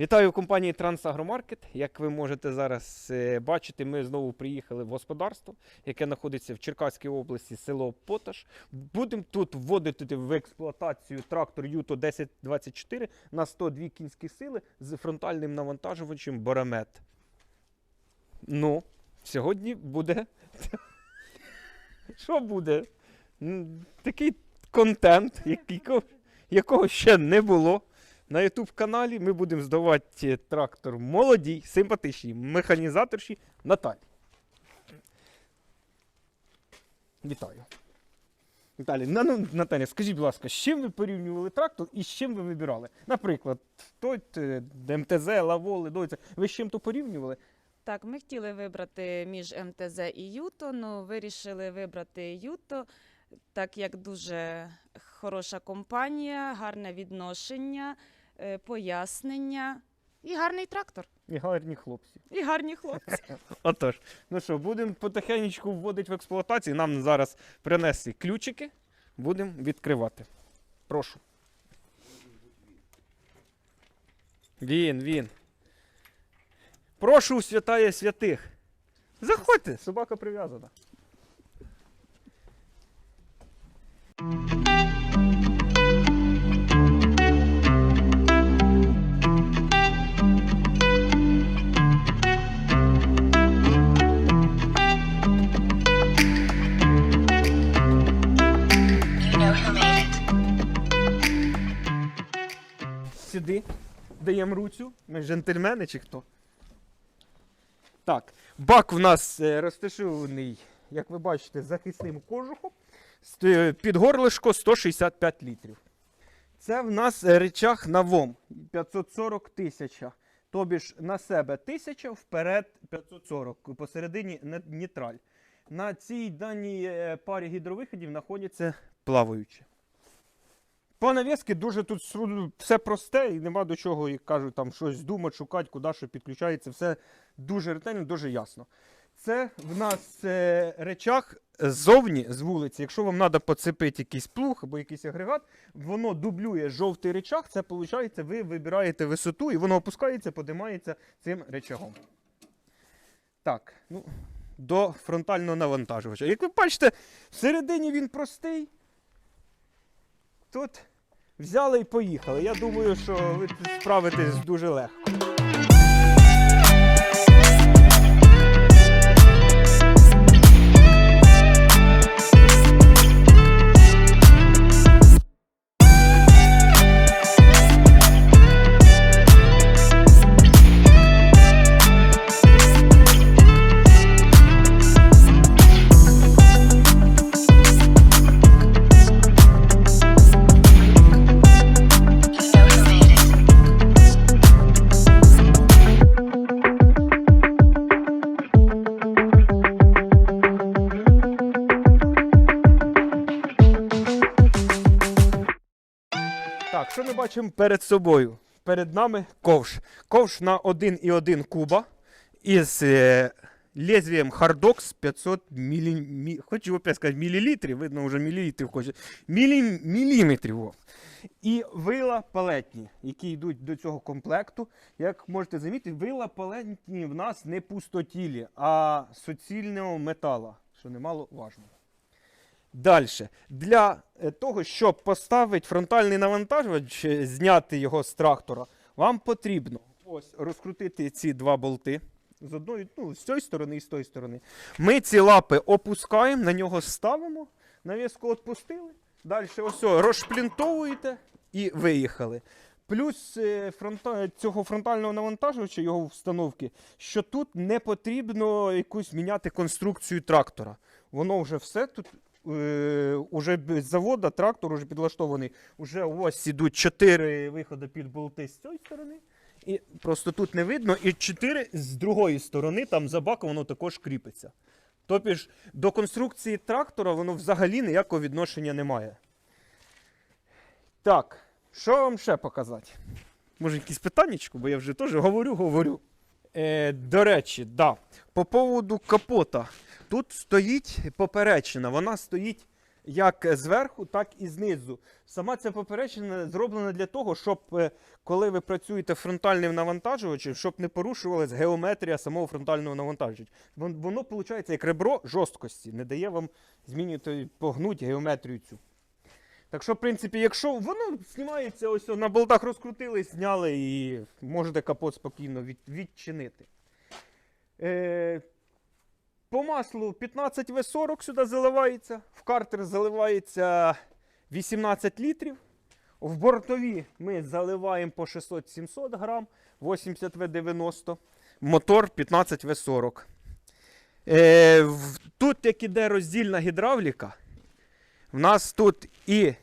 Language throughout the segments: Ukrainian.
Вітаю в компанії Трансагромаркет. Як ви можете зараз е, бачити, ми знову приїхали в господарство, яке знаходиться в Черкаській області, село Поташ. Будемо тут вводити в експлуатацію трактор Юто 1024 на 102 кінські сили з фронтальним навантажувачем Борамет. Ну, сьогодні буде. Що буде? Такий контент, якого ще не було. На YouTube каналі ми будемо здавати трактор молодій, симпатичній механізаторші Наталі. Вітаю. Віталій, на- ну, Наталя, скажіть, будь ласка, з чим ви порівнювали трактор і з чим ви вибирали? Наприклад, той е, МТЗ, Лаволи, Дойце. Ви з чим то порівнювали? Так, ми хотіли вибрати між МТЗ і Юто, але вирішили вибрати Юто, так як дуже хороша компанія, гарне відношення, е, пояснення і гарний трактор, І гарні хлопці. і гарні хлопці. Отож, ну що, будемо потихеньку вводити в експлуатацію. Нам зараз принесли ключики, будемо відкривати. Прошу. Він, він. Прошу, святає святих. Заходьте, собака прив'язана. Сюди. Даємо руцю. Ми джентльмени чи хто? Так, бак в нас е, розташований, як ви бачите, захисним кожухом. Е, Під горлишко 165 літрів. Це в нас е, речах на ВОМ 540 тисяча. Тобі ж на себе 1000, вперед 540, посередині не- нейтраль. На цій даній парі гідровиходів знаходяться плаваючі. По нав'язки дуже тут все просте і нема до чого, як кажуть, там щось думати, шукати, куди що підключається. Все дуже ретельно, дуже ясно. Це в нас е, речах ззовні з вулиці. Якщо вам треба поцепити якийсь плуг або якийсь агрегат, воно дублює жовтий речах. Це виходить, ви вибираєте висоту і воно опускається, подимається цим речагом. Так, ну, до фронтального навантажувача. Як ви бачите, всередині він простий. Тут взяли і поїхали. Я думаю, що ви справитесь дуже легко. Що ми бачимо перед собою? Перед нами ковш. Ковш на 1,1 куба із лезвієм Hardox 500 мілі... мі... Хочу опять сказати мілілітрів, видно вже мілілітрів хоче. Мілі... Міліметрів. І вила палетні, які йдуть до цього комплекту. Як можете замітити, вила палетні в нас не пустотілі, а суцільного метала, що немало важливо. Далі. Для е, того, щоб поставити фронтальний навантажувач, е, зняти його з трактора, вам потрібно ось розкрутити ці два болти. З одної, ну, з цієї сторони і з тої сторони. Ми ці лапи опускаємо, на нього ставимо, нав'язку відпустили. Далі ось розшплінтовуєте і виїхали. Плюс е, фронта, цього фронтального навантажувача, його встановки, що тут не потрібно якусь міняти конструкцію трактора. Воно вже все тут. Е, уже з завода трактор уже підлаштований. Уже ось ідуть чотири виходи під болти з цієї сторони. І просто тут не видно. І чотири з другої сторони, там за баком воно також кріпиться. Тобто ж до конструкції трактора воно взагалі ніякого відношення не має. Так, що вам ще показати? Може, якісь питання, бо я вже теж говорю, говорю. Е, до речі, да. По поводу капота. Тут стоїть поперечина, вона стоїть як зверху, так і знизу. Сама ця поперечина зроблена для того, щоб е, коли ви працюєте фронтальним навантажувачем, щоб не порушувалась геометрія самого фронтального навантажувача. Воно, виходить, як ребро жорсткості, не дає вам змінювати, погнути геометрію цю. Так що, в принципі, якщо воно знімається, ось на болтах розкрутили, зняли і можете капот спокійно від, відчинити. Е, по маслу 15 В40 сюди заливається, в картер заливається 18 літрів. В бортові ми заливаємо по 600-700 грам, 80 В90, мотор 15 В40. Е, тут, як іде роздільна гідравліка, в нас тут і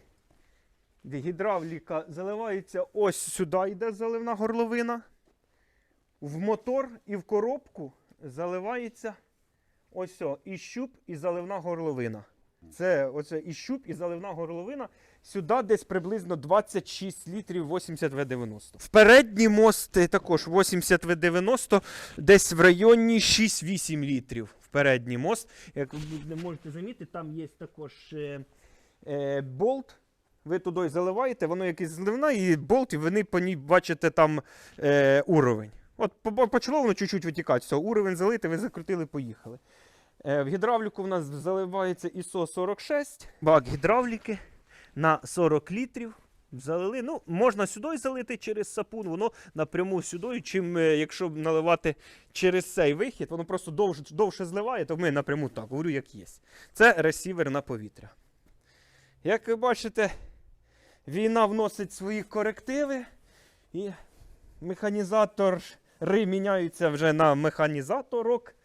гідравліка заливається ось сюди йде заливна горловина. В мотор і в коробку заливається ось о, і щуп, і заливна горловина. Це оце і щуп, і заливна горловина. Сюди десь приблизно 26 літрів 80 В90. В передній мост також 80 В90, десь в районі 6-8 літрів. В передній мост. Як ви можете замітити, там є також е, е, болт. Ви туди заливаєте, воно якесь зливна, і болт, і вони по ній бачите там е, уровень. От по- по- почало воно чуть-чуть витікати. Все, уровень залити, ви закрутили, поїхали. Е, в гідравліку в нас заливається ISO 46, бак гідравліки на 40 літрів. Залили. Ну, можна сюди залити через сапун, воно напряму сюди. Чим, е, якщо наливати через цей вихід, воно просто довше, довше зливає, то ми напряму так, говорю, як є. Це ресівер на повітря. Як ви бачите, війна вносить свої корективи, і механізатори міняються вже на механізаторок.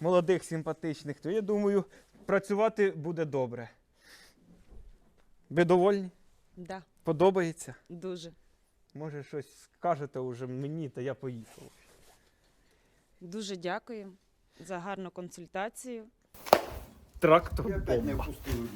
Молодих, симпатичних, то я думаю, працювати буде добре. Ви довольні? Да, Подобається? дуже. Може, щось скажете уже мені, та я поїхав. Дуже дякую за гарну консультацію. Трактор І опять не впустили.